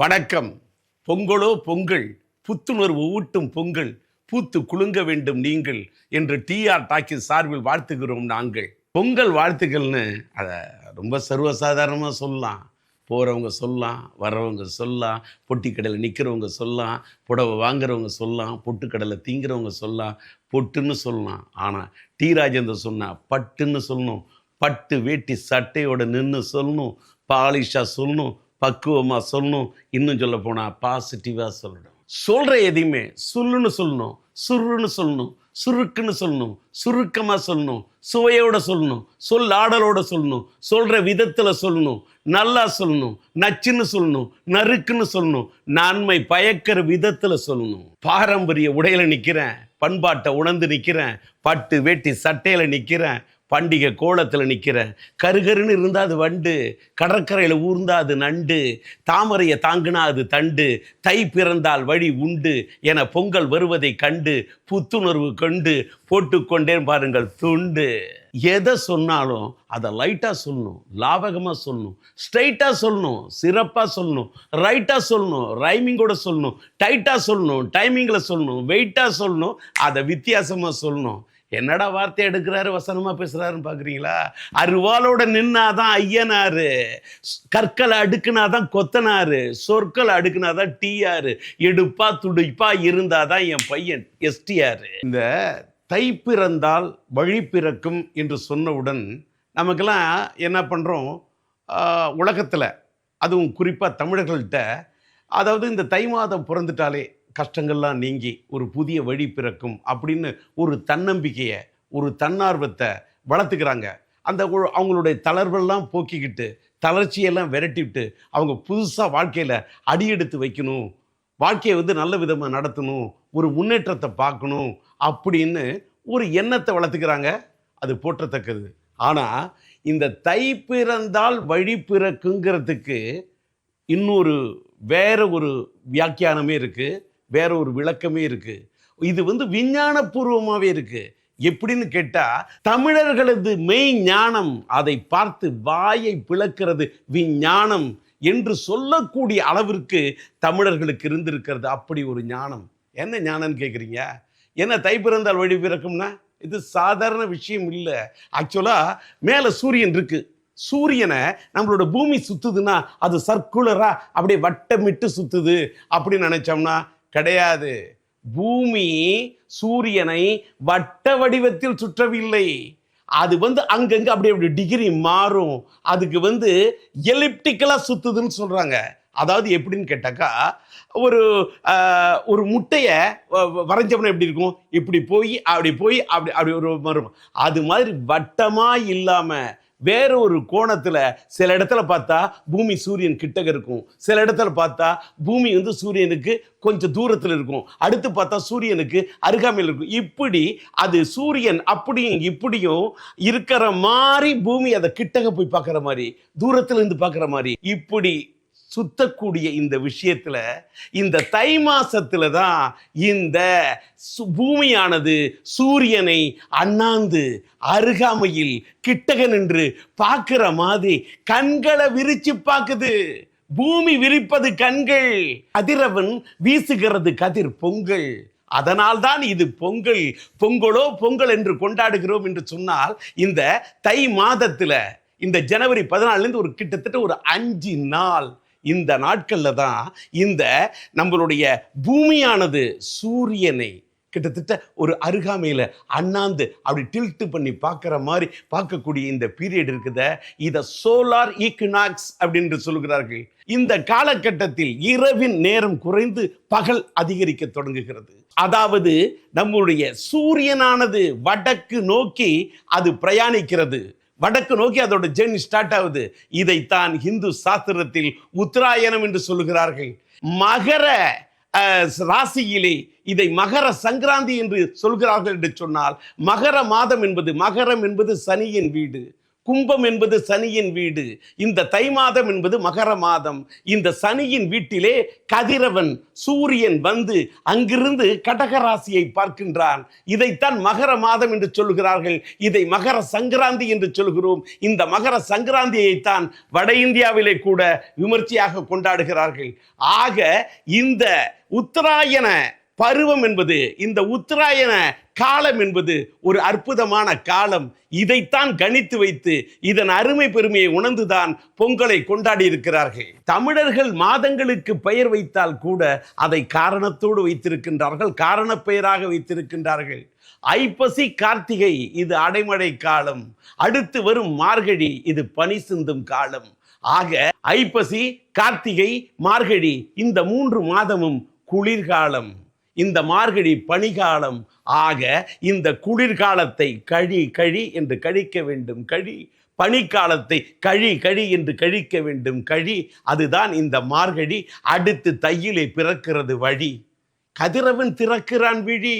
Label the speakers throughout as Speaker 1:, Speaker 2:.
Speaker 1: வணக்கம். பொங்கலோ பொங்கல் புத்துணர்வு ஊட்டும் பொங்கல் பூத்து குலுங்க வேண்டும் நீங்கள் என்று டிஆர் டாக்கி சார்பில் வாழ்த்துகிறோம் நாங்கள். பொங்கல் வாழ்த்துக்கள்னு அதை ரொம்ப சர்வசாதாரணமாக சொல்லலாம். போகிறவங்க சொல்லலாம் வர்றவங்க சொல்லலாம் பொட்டி கடையில் நிற்கிறவங்க சொல்லலாம் புடவை வாங்குறவங்க சொல்லலாம் பொட்டுக்கடலை தீங்குறவங்க சொல்லலாம் பொட்டுன்னு சொல்லலாம். ஆனால் டி ராஜேந்தர் சொன்னால் பட்டுன்னு சொல்லணும். பட்டு வேட்டி சட்டையோட நின்று சொல்லணும் பாலிஷாக சொல்லணும் பக்குவமாக சொல்லணும். இன்னும் சொல்ல போனால் பாசிட்டிவாக சொல்லணும். சொல்கிற எதையுமே சொல்லுன்னு சொல்லணும் சுருன்னு சொல்லணும் சுருக்குன்னு சொல்லணும் சுருக்கமாக சொல்லணும் சுவையோட சொல்லணும் சொல் ஆடலோட சொல்லணும் சொல்கிற விதத்தில் சொல்லணும் நல்லா சொல்லணும் நச்சுன்னு சொல்லணும் நறுக்குன்னு சொல்லணும் நன்மை பயக்கிற விதத்தில் சொல்லணும். பாரம்பரிய உடையில் நிற்கிறேன் பண்பாட்டை உணர்ந்து நிற்கிறேன் பட்டு வேட்டி சட்டையில் நிற்கிறேன் பண்டிகை கோலத்தில் நிற்கிறேன் கருகருன்னு இருந்தால் அது வண்டு கடற்கரையில் ஊர்ந்தா அது நண்டு தாமரையை தாங்கினா அது தண்டு தை பிறந்தால் வழி உண்டு என பொங்கல் வருவதை கண்டு புத்துணர்வு கொண்டு போட்டுக்கொண்டேன் பாருங்கள் துண்டு. எதை சொன்னாலும் அதை லைட்டாக சொல்லணும் லாபகமாக சொல்லணும் ஸ்ட்ரைட்டாக சொல்லணும் சிறப்பாக சொல்லணும் ரைட்டாக சொல்லணும் ரைமிங்கோட சொல்லணும் டைட்டாக சொல்லணும் டைமிங்கில் சொல்லணும் வெயிட்டாக சொல்லணும் அதை வித்தியாசமாக சொல்லணும். என்னடா வார்த்தை எடுக்கிறாரு வசனமாக பேசுகிறாருன்னு பார்க்குறீங்களா அருவாளோட நின்னாதான் ஐயனாரு. கற்களை அடுக்குனாதான் கொத்தனாரு. சொற்களை அடுக்குனாதான் டீயாரு. எடுப்பா துடிப்பா இருந்தாதான் என் பையன் எஸ்டிஆர். இந்த தை பிறந்தால் வழி பிறக்கும் என்று சொன்னவுடன் நமக்கெல்லாம் என்ன பண்ணுறோம் உலகத்தில் அதுவும் குறிப்பாக தமிழர்கள்ட்ட அதாவது இந்த தை மாதம் பிறந்துட்டாலே கஷ்டங்கள்லாம் நீங்கி ஒரு புதிய வழி பிறக்கும் அப்படின்னு ஒரு தன்னம்பிக்கையை ஒரு தன்னார்வத்தை வளர்த்துக்கிறாங்க. அந்த அவங்களுடைய தளர்வெல்லாம் போக்கிக்கிட்டு தளர்ச்சியெல்லாம் விரட்டிவிட்டு அவங்க புதுசாக வாழ்க்கையில் அடியெடுத்து வைக்கணும் வாழ்க்கையை வந்து நல்ல விதமாக நடத்தணும் ஒரு முன்னேற்றத்தை பார்க்கணும் அப்படின்னு ஒரு எண்ணத்தை வளர்த்துக்கிறாங்க. அது போற்றத்தக்கது. ஆனால் இந்த தை பிறந்தால் வழி பிறக்குங்கிறதுக்கு இன்னொரு வேற ஒரு வியாக்கியானமே இருக்குது வேற ஒரு விளக்கமே இருக்கு. இது வந்து விஞ்ஞானபூர்வமாகவே இருக்கு. எப்படின்னு கேட்டால் தமிழர்களது மெய் ஞானம் அதை பார்த்து வாயை பிளக்கிறது விஞ்ஞானம் என்று சொல்லக்கூடிய அளவிற்கு தமிழர்களுக்கு இருந்திருக்கிறது. அப்படி ஒரு ஞானம். என்ன ஞானம்னு கேட்குறீங்க என்ன தை பிறந்தால் வழி பிறக்கும்னா? இது சாதாரண விஷயம் இல்லை. ஆக்சுவலாக மேலே சூரியன் இருக்குது சூரியனை நம்மளோட பூமி சுத்துதுன்னா அது சர்க்குலரா அப்படியே வட்டமிட்டு சுத்துது. அப்படின்னு நினைச்சோம்னா கிடையாது. பூமி சூரியனை வட்ட வடிவத்தில் சுற்றவில்லை. அது வந்து அங்கங்க அப்படி அப்படி டிகிரி மாறும். அதுக்கு வந்து எலிப்டிக்கலா சுத்துதுன்னு சொல்றாங்க. அதாவது எப்படின்னு கேட்டாக்கா ஒரு ஒரு முட்டையை வரைஞ்சோம்னா எப்படி இருக்கும்? இப்படி போய் அப்படி போய் அப்படி அப்படி ஒரு வரும். அது மாதிரி வட்டமா இல்லாமல் வேற ஒரு கோணத்துல சில இடத்துல பார்த்தா பூமி சூரியன் கிட்டக இருக்கும். சில இடத்துல பார்த்தா பூமி வந்து சூரியனுக்கு கொஞ்சம் தூரத்தில் இருக்கும். அடுத்து பார்த்தா சூரியனுக்கு அருகாமையில் இருக்கும். இப்படி அது சூரியன் அப்படியும் இப்படியும் இருக்கிற மாதிரி பூமி அதை கிட்டக போய் பார்க்குற மாதிரி தூரத்துல இருந்து பார்க்குற மாதிரி இப்படி சுத்தக்கூடிய இந்த விஷயத்தில் இந்த தை மாசத்தில் தான் இந்த சு- பூமியானது சூரியனை அண்ணாந்து அருகாமையில் கிட்டக நின்று பார்க்கிற மாதிரி கண்களை விரிச்சு பார்க்குது. பூமி விரிப்பது கண்கள் கதிரவன் வீசுகிறது கதிர் பொங்கல். அதனால்தான் இது பொங்கல் பொங்கலோ பொங்கல் என்று கொண்டாடுகிறோம் என்று சொன்னால் இந்த தை மாதத்தில் இந்த ஜனவரி பதினாலுலேருந்து ஒரு கிட்டத்தட்ட ஒரு அஞ்சு நாள் இந்த நாட்களில் தான் இந்த நம்மளுடைய பூமியானது சூரியனை கிட்டத்தட்ட ஒரு அருகாமையில் அண்ணாந்து அப்படி டில்ட்டு பண்ணி பார்க்குற மாதிரி பார்க்கக்கூடிய இந்த பீரியட் இருக்குத. இதை சோலார் ஈக்குனாக்ஸ் அப்படின்னு சொல்லுகிறார்கள். இந்த காலகட்டத்தில் இரவின் நேரம் குறைந்து பகல் அதிகரிக்க தொடங்குகிறது. அதாவது நம்முடைய சூரியனானது வடக்கு நோக்கி அது பிரயாணிக்கிறது. வடக்கு நோக்கி அதோட ஜேர்னி ஸ்டார்ட் ஆகுது. இதைத்தான் ஹிந்து சாஸ்திரத்தில் உத்தராயணம் என்று சொல்கிறார்கள் மகர ராசியிலே இதை மகர சங்கராந்தி என்று சொல்கிறார்கள் என்று சொன்னால் மகர மாதம் என்பது மகரம் என்பது சனியின் வீடு. கும்பம் என்பது சனியின் வீடு. இந்த தை மாதம் என்பது மகர மாதம். இந்த சனியின் வீட்டிலே கதிரவன் சூரியன் வந்து அங்கிருந்து கடகராசியை பார்க்கின்றான். இதைத்தான் மகர மாதம் என்று சொல்கிறார்கள் இதை மகர சங்கராந்தி என்று சொல்கிறோம். இந்த மகர சங்கராந்தியைத்தான் வட இந்தியாவிலே கூட விமர்சையாக கொண்டாடுகிறார்கள். ஆக இந்த உத்தராயண பருவம் என்பது இந்த உத்தராயண காலம் என்பது ஒரு அற்புதமான காலம். இதைத்தான் கணித்து வைத்து இதன் அருமை பெருமையை உணர்ந்துதான் பொங்கலை கொண்டாடி இருக்கிறார்கள். தமிழர்கள் மாதங்களுக்கு பெயர் வைத்தால் கூட அதை காரணத்தோடு வைத்திருக்கின்றார்கள் காரண பெயராக வைத்திருக்கின்றார்கள். ஐப்பசி கார்த்திகை இது அடைமழை காலம். அடுத்து வரும் மார்கழி இது பனி சிந்தும் காலம். ஆக ஐப்பசி கார்த்திகை மார்கழி இந்த மூன்று மாதமும் குளிர்காலம். இந்த மார்கழி பனிகாலம் ஆக இந்த குளிர்காலத்தை கழி கழி என்று கழிக்க வேண்டும். கழி பனிக்காலத்தை கழி கழி என்று கழிக்க வேண்டும். கழி அதுதான் இந்த மார்கழி அடுத்து தையிலே பிறக்கிறது வழி. கதிரவன் திறக்கிறான் விழி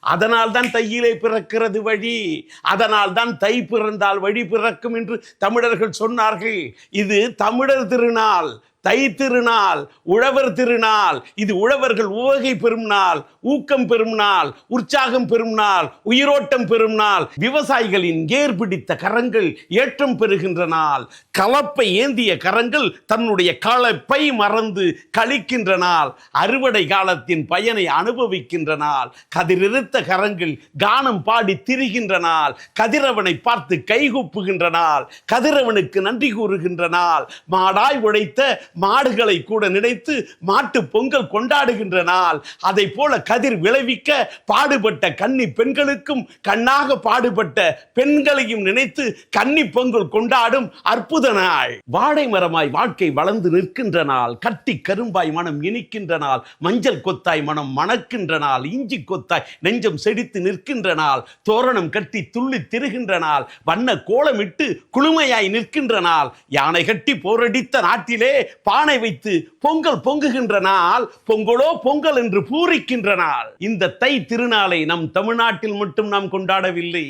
Speaker 1: அதனால் தான் தையிலே பிறக்கிறது வழி. அதனால் தான் தை பிறந்தால் வழி பிறக்கும் என்று தமிழர்கள் சொன்னார்கள். இது தமிழர் திருநாள். தை திருநாள் உழவர் திருநாள். இது உழவர்கள் உவகை பெறும் நாள் ஊக்கம் பெறும் நாள் உற்சாகம் பெறும் நாள் உயிரோட்டம் பெறும் நாள் விவசாயிகளின் ஏர் பிடித்த கரங்கள் ஏற்றம் பெறுகின்ற நாள். கலப்பை ஏந்திய கரங்கள் தன்னுடைய களப்பை மறந்து கழிக்கின்ற நாள். அறுவடை காலத்தின் பயனை அனுபவிக்கின்ற நாள். கதிரிருத்த கரங்கள் கானம் பாடி திரிகின்ற நாள். கதிரவனை பார்த்து கைகூப்புகின்ற நாள். கதிரவனுக்கு நன்றி கூறுகின்ற நாள். மாடாய் உழைத்த மாடுகளை கூட நினைத்து மாட்டு பொங்கல் கொண்டாடுகின்ற நாள். அதை போல கதிர் விளைவிக்க பாடுபட்ட கன்னி பெண்களுக்கும் கண்ணாக பாடுபட்ட பெண்களையும் நினைத்து கன்னி பொங்கல் கொண்டாடும் அற்புத நாள். வாழை மரமாய் வாழ்க்கை வளர்ந்து நிற்கின்ற நாள். கட்டி கரும்பாய் மனம் இனிக்கின்ற நாள். மஞ்சள் கொத்தாய் மனம் மணக்கின்ற நாள். இஞ்சி கொத்தாய் நெஞ்சம் செடித்து நிற்கின்ற நாள். தோரணம் கட்டி துள்ளி திருகின்ற நாள். வண்ண கோலமிட்டு குளுமையாய் நிற்கின்ற நாள். யானை கட்டி போரடித்த நாட்டிலே பானை வைத்து பொங்கல் பொங்குகின்ற நாள் பொங்கலோ பொங்கல் என்று பூரிக்கின்ற நாள். இந்த தை திருநாளை நம் தமிழ்நாட்டில் மட்டும் நாம் கொண்டாடவில்லை.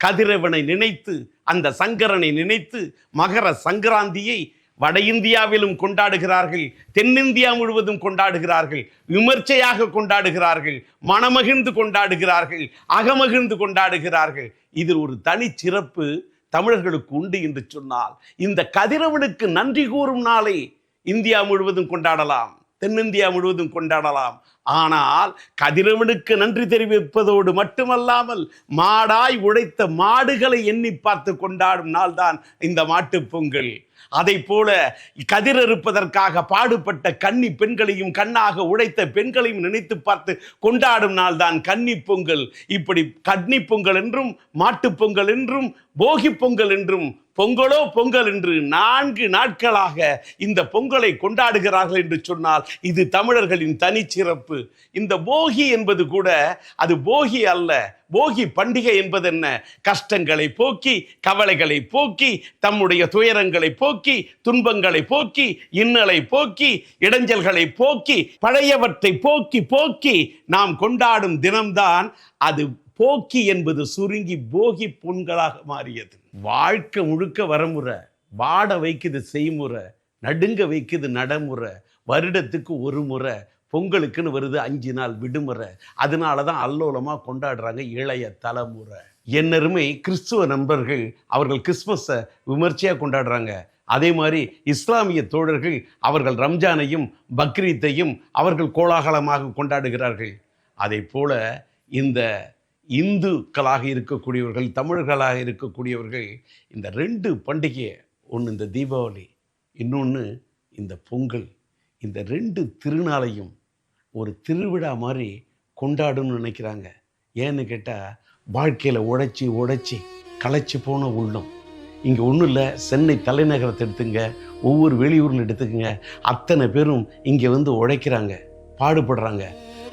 Speaker 1: கதிரவனை நினைத்து அந்த சங்கரனை நினைத்து மகர சங்கராந்தியை வட இந்தியாவிலும் கொண்டாடுகிறார்கள் தென்னிந்தியா முழுவதும் கொண்டாடுகிறார்கள் விமர்சையாக கொண்டாடுகிறார்கள் மனமகிழ்ந்து கொண்டாடுகிறார்கள் அகமகிழ்ந்து கொண்டாடுகிறார்கள். இதில் ஒரு தனி சிறப்பு தமிழர்களுக்கு உண்டு என்று சொன்னால் இந்த கதிரவனுக்கு நன்றி கூறும் நாளை இந்தியா முழுவதும் கொண்டாடலாம் தென்னிந்தியா முழுவதும் கொண்டாடலாம். ஆனால் கதிரவனுக்கு நன்றி தெரிவிப்பதோடு மட்டுமல்லாமல் மாடாய் உழைத்த மாடுகளை எண்ணி பார்த்து கொண்டாடும் நாள்தான் இந்த மாட்டுப் பொங்கல். அதை போல கதிர் இருப்பதற்காக பாடுபட்ட கன்னி பெண்களையும் கண்ணாக உழைத்த பெண்களையும் நினைத்து பார்த்து கொண்டாடும் நாள் தான் கன்னி பொங்கல். இப்படி கன்னி பொங்கல் என்றும் மாட்டுப் பொங்கல் என்றும் போகி பொங்கல் என்றும் பொங்கலோ பொங்கல் என்று நான்கு நாட்களாக இந்த பொங்கலை கொண்டாடுகிறார்கள் என்று சொன்னால் இது தமிழர்களின் தனிச்சிறப்பு. இந்த போகி என்பது கூட அது போகி அல்ல போகி பண்டிகை என்பது என்ன கஷ்டங்களை போக்கி கவலைகளை போக்கி தம்முடைய துயரங்களை போக்கி துன்பங்களை போக்கி இன்னலை போக்கி இடைஞ்சல்களை போக்கி பழையவற்றை போக்கி போக்கி நாம் கொண்டாடும் தினம்தான் அது போக்கி என்பது சுருங்கி போகி பொங்கலாக மாறியது. வாழ்க்கை முழுக்க வரமுறை வாட வைக்குது செய்முறை நடுங்க வைக்குது நடைமுறை வருடத்துக்கு ஒரு முறை பொங்கலுக்குன்னு வருது அஞ்சு நாள் விடுமுறை. அதனால தான் அல்லோலமாக கொண்டாடுறாங்க இளைய தலைமுறை. என்னருமை கிறிஸ்துவ நண்பர்கள் அவர்கள் கிறிஸ்மஸை விமர்சையாக கொண்டாடுறாங்க. அதே மாதிரி இஸ்லாமிய தோழர்கள் அவர்கள் ரம்ஜானையும் பக்ரீத்தையும் அவர்கள் கோலாகலமாக கொண்டாடுகிறார்கள். அதே போல இந்த இந்துக்களாக இருக்கக்கூடியவர்கள் தமிழர்களாக இருக்கக்கூடியவர்கள் இந்த ரெண்டு பண்டிகையை ஒன்று இந்த தீபாவளி இன்னொன்று இந்த பொங்கல் இந்த ரெண்டு திருநாளையும் ஒரு திருவிழா மாதிரி கொண்டாடணும்னு நினைக்கிறாங்க. ஏன்னு கேட்டால் வாழ்க்கையில் உழைச்சி உழைச்சி களைச்சி போன உள்ளம். இங்கே ஒன்றும் இல்லை சென்னை தலைநகரத்தை எடுத்துங்க ஒவ்வொரு வெளியூரில் எடுத்துக்கங்க அத்தனை பேரும் இங்கே வந்து உழைக்கிறாங்க பாடுபடுறாங்க.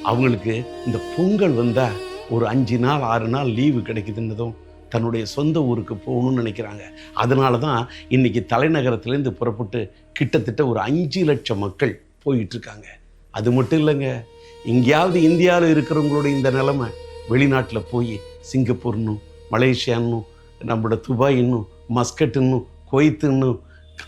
Speaker 1: அவங்களுக்கு இந்த பொங்கல் வந்தால் ஒரு அஞ்சு நாள் ஆறு நாள் லீவு கிடைக்குதுன்னதும் தன்னுடைய சொந்த ஊருக்கு போகணும்னு நினைக்கிறாங்க. அதனால தான் இன்றைக்கி தலைநகரத்துலேருந்து புறப்பட்டு கிட்டத்தட்ட ஒரு அஞ்சு லட்சம் மக்கள் போயிட்டுருக்காங்க. அது மட்டும் இல்லைங்க எங்கேயாவது இந்தியாவில் இருக்கிறவங்களோட இந்த நிலமை வெளிநாட்டில் போய் சிங்கப்பூர்னும் மலேசியான்னு நம்மளோட துபாயின்னும் மஸ்கட்டுன்னு குவைத்துன்னு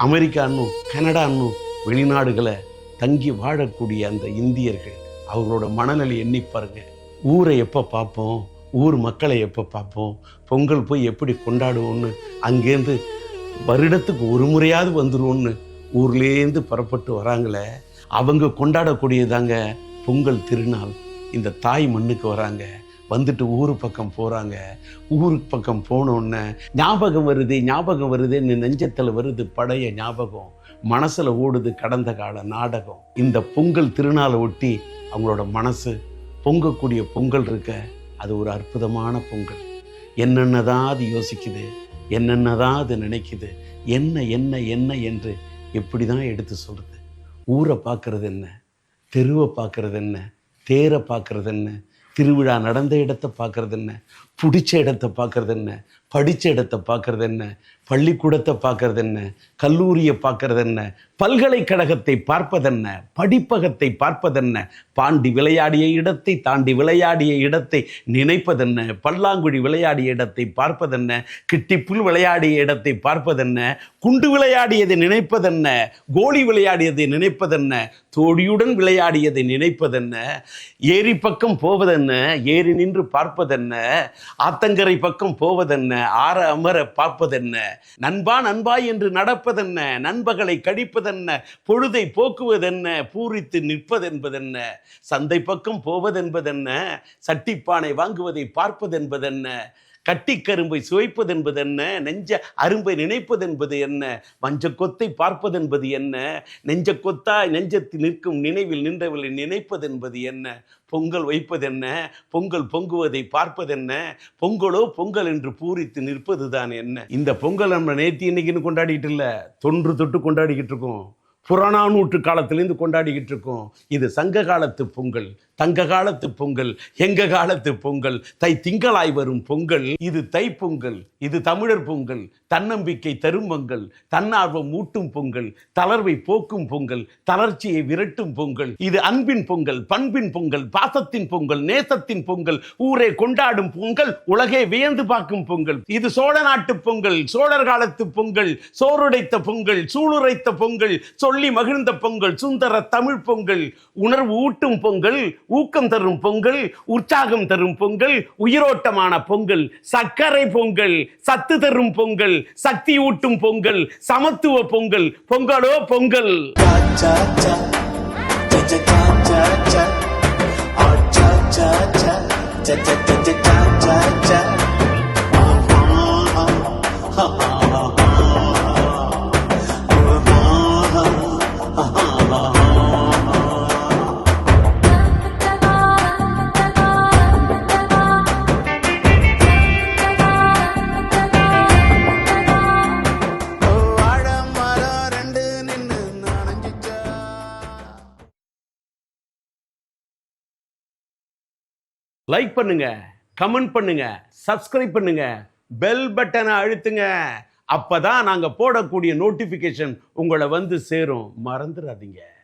Speaker 1: அமெரிக்கான்னு கனடான்னு வெளிநாடுகளை தங்கி வாழக்கூடிய அந்த இந்தியர்கள் அவர்களோட மனநிலை எண்ணி ஊரை எப்போ பார்ப்போம்? ஊர் மக்களை எப்போ பார்ப்போம்? பொங்கல் போய் எப்படி கொண்டாடுவோம்னு அங்கேருந்து வருடத்துக்கு ஒரு முறையாவது வந்துடுவோம்னு ஊர்லேருந்து புறப்பட்டு வராங்களே அவங்க கொண்டாடக்கூடியதாங்க பொங்கல் திருநாள். இந்த தாய் மண்ணுக்கு வராங்க வந்துட்டு ஊர் பக்கம் போகிறாங்க ஊருக்கு பக்கம் போனோடனே ஞாபகம் வருது ஞாபகம் வருதுன்னு நெஞ்சத்தில் வருது பழைய ஞாபகம். மனசில் ஓடுது கடந்த கால நாடகம். இந்த பொங்கல் திருநாளை ஒட்டி அவங்களோட மனசு பொங்கக்கூடிய பொங்கல் இருக்க அது ஒரு அற்புதமான பொங்கல். என்னென்னதான் அது யோசிக்குது என்னென்னதான் அது நினைக்குது என்ன என்ன என்ன என்று எப்படி தான் எடுத்து சொல்கிறது ஊரை பார்க்கறது என்ன? தெருவை பார்க்கறது என்ன? தேரை பார்க்கறது என்ன? திருவிழா நடந்த இடத்த பார்க்கறது என்ன? பிடிச்ச இடத்த பார்க்கறது என்ன? படித்த இடத்தை பார்க்கறது என்ன பள்ளிக்கூடத்தை பார்க்கறது என்ன கல்லூரியை பார்க்கறது என்ன பல்கலைக்கழகத்தை பார்ப்பதென்ன? படிப்பகத்தை பார்ப்பதென்ன? பாண்டி விளையாடிய இடத்தை தாண்டி விளையாடிய இடத்தை நினைப்பதென்ன? பல்லாங்குழி விளையாடிய இடத்தை பார்ப்பதென்ன? கிட்டிப்புல் விளையாடிய இடத்தை பார்ப்பதென்ன? குண்டு விளையாடியதை நினைப்பதென்ன? கோலி விளையாடியதை நினைப்பதென்ன? தோழியுடன் விளையாடியதை நினைப்பதென்ன? ஏரி பக்கம் போவதென்ன? ஏறி நின்று பார்ப்பதென்ன? ஆத்தங்கரை பக்கம் போவதென்ன? ஆற அமர பார்ப்பதென்ன? நண்பா நண்பாய் என்று நடப்பதென்ன? நண்பகளை கடிப்பதென்ன? பொழுதை போக்குவதென்ன? பூரித்து நிற்பதென்பதென்ன? சந்தை பக்கம் போவதென்பதென்ன? சட்டிப்பானை வாங்குவதை பார்ப்பதென்பதென்ன? கட்டிக்கரும்பை சுவைப்பதென்பதென்ன? நெஞ்ச அரும்பை நினைப்பதென்பது என்ன? மஞ்ச கொத்தை பார்ப்பதென்பது என்ன? நெஞ்ச கொத்தாய் நெஞ்சத்தில் நிற்கும் நினைவில் நின்றவர்களை நினைப்பதென்பது என்ன? பொங்கல் வைப்பதென்ன? பொங்கல் பொங்குவதை பார்ப்பதென்ன? பொங்கலோ பொங்கல் என்று பூரித்து நிற்பதுதான் என்ன? இந்த பொங்கல் நம்ம நேத்தி இன்னைக்குன்னு கொண்டாடிக்கிட்டு இல்லை. தொன்று தொட்டு கொண்டாடிக்கிட்டு இருக்கோம். புறநானூற்று காலத்திலேருந்து கொண்டாடிக்கிட்டு இருக்கோம். இது சங்க காலத்து பொங்கல் தங்க காலத்து பொங்கல் எங்க காலத்து பொங்கல் தை திங்களாய் வரும் பொங்கல் இது தை பொங்கல் இது தமிழர் பொங்கல் தன்னம்பிக்கை தரும் பொங்கல் தன்னார்வம் ஊட்டும் பொங்கல் தளர்வை போக்கும் பொங்கல் தளர்ச்சியை விரட்டும் பொங்கல் இது அன்பின் பொங்கல் பண்பின் பொங்கல் பாசத்தின் பொங்கல் நேசத்தின் பொங்கல் ஊரே கொண்டாடும் பொங்கல் உலகே வியந்து பார்க்கும் பொங்கல் இது சோழ நாட்டு பொங்கல் சோழர் காலத்து பொங்கல் சோறுடைத்த பொங்கல் சூளுரைத்த பொங்கல் சொல்லி மகிழ்ந்த பொங்கல் சுந்தர தமிழ் பொங்கல் உணர்வு ஊட்டும் பொங்கல் ஊக்கம் தரும் பொங்கல் உற்சாகம் தரும் பொங்கல் உயிரோட்டமான பொங்கல் சர்க்கரை பொங்கல் சத்து தரும் பொங்கல் சக்தி ஊட்டும் பொங்கல் சமத்துவ பொங்கல் பொங்கலோ Pongal.
Speaker 2: Cha cha cha cha cha cha cha cha
Speaker 1: like பண்ணுங்க கமெண்ட் பண்ணுங்க சப்ஸ்கிரைப் பண்ணுங்க பெல் பட்டனை அழுத்துங்க. அப்பதான் நாங்க போடக்கூடிய நோட்டிபிகேஷன் உங்களை வந்து சேரும். மறந்துடாதீங்க.